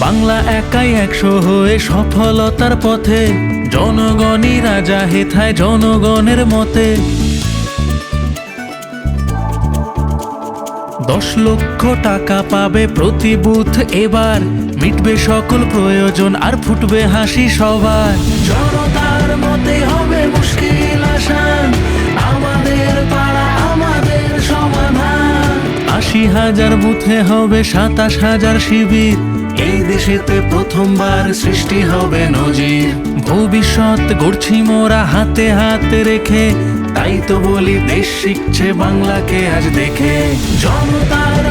বাংলা একাই একশো হয়ে সফলতার পথে। জনগণই রাজা হেথায় জনগণের মতে। দশ লক্ষ টাকা পাবে প্রতি বুথ এবার। মিটবে সকল প্রয়োজন আর ফুটবে হাসি সবার। জনতার মতে হবে মুশকিল আসান আমাদের পাড়া, আমাদের সমাধান। আশি হাজার বুথে হবে সাতাশ হাজার শিবির। এই দেশেতে প্রথমবার সৃষ্টি হবে নজির। ভবিষ্যৎ গড়ছি মোরা হাতে হাতে রেখে, তাই তো বলি দেশ শিখছে বাংলাকে আজ দেখে। জনতার